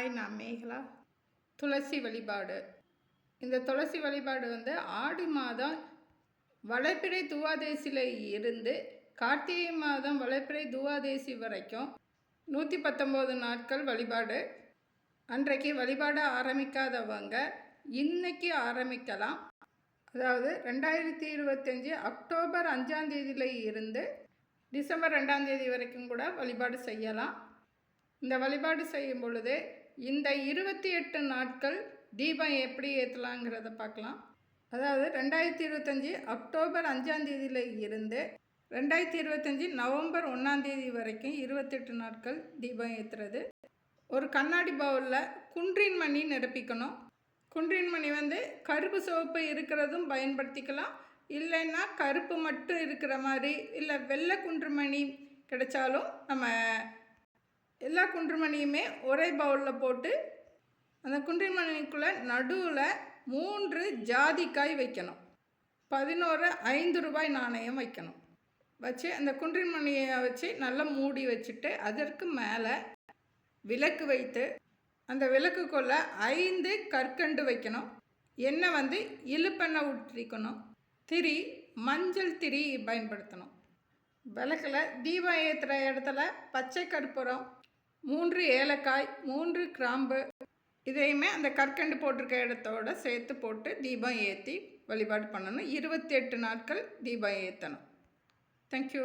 Hi நான் மேகலா? துளசி வழிபாடு. இந்த துளசி வழிபாடு வந்து ஆடி மாதம் வளர்ப்பிறை துவாதேசியில் இருந்து கார்த்திகை மாதம் வளர்ப்பிறை துவாதேசி வரைக்கும் நூற்றி பத்தொம்போது நாட்கள் வழிபாடு. அன்றைக்கு வழிபாடு ஆரம்பிக்காதவங்க இன்னைக்கு ஆரம்பிக்கலாம். அதாவது ரெண்டாயிரத்தி இருபத்தஞ்சி அக்டோபர் அஞ்சாந்தேதியில் இருந்து டிசம்பர் ரெண்டாம் தேதி வரைக்கும் கூட வழிபாடு செய்யலாம். இந்த வழிபாடு செய்யும் பொழுது இந்த இருபத்தி எட்டு நாட்கள் தீபம் எப்படி ஏற்றலாங்கிறத பார்க்கலாம். அதாவது ரெண்டாயிரத்தி இருபத்தஞ்சி அக்டோபர் அஞ்சாந்தேதியில் இருந்து ரெண்டாயிரத்தி இருபத்தஞ்சி நவம்பர் ஒன்றாந்தேதி வரைக்கும் இருபத்தெட்டு நாட்கள் தீபம் ஏற்றுறது ஒரு கண்ணாடி பவுலில் குன்றின் மணி நிரப்பிக்கணும். குன்றின் மணி வந்து கருப்பு சிவப்பு இருக்கிறதும் பயன்படுத்திக்கலாம். இல்லைன்னா கருப்பு மட்டும் இருக்கிற மாதிரி இல்லை வெள்ளை குன்றுமணி கிடைச்சாலும் நம்ம எல்லா குன்றுமணியுமே ஒரே பவுலில் போட்டு அந்த குன்றுமணிக்குள்ளே நடுவில் மூன்று ஜாதிக்காய் வைக்கணும். பதினோரு ஐந்து ரூபாய் நாணயம் வைக்கணும். வச்சு அந்த குன்றின்மணியை வச்சு நல்லா மூடி வச்சுட்டு அதற்கு மேலே விளக்கு வைத்து அந்த விளக்குக்குள்ளே ஐந்து கற்கண்டு வைக்கணும். எண்ணெய் வந்து இழுப்பெண்ணெய் ஊற்றிக்கணும். திரி மஞ்சள் திரி பயன்படுத்தணும். விளக்கில் தீபம் ஏற்றுற இடத்துல பச்சை கற்பூரம் மூன்று ஏலக்காய் மூன்று கிராம்பு இதையுமே அந்த கற்கண்டு போட்டிருக்க இடத்தோட சேர்த்து போட்டு தீபம் ஏற்றி வழிபாடு பண்ணணும். இருபத்தி எட்டு நாட்கள் தீபம் ஏற்றணும் தேங்க்யூ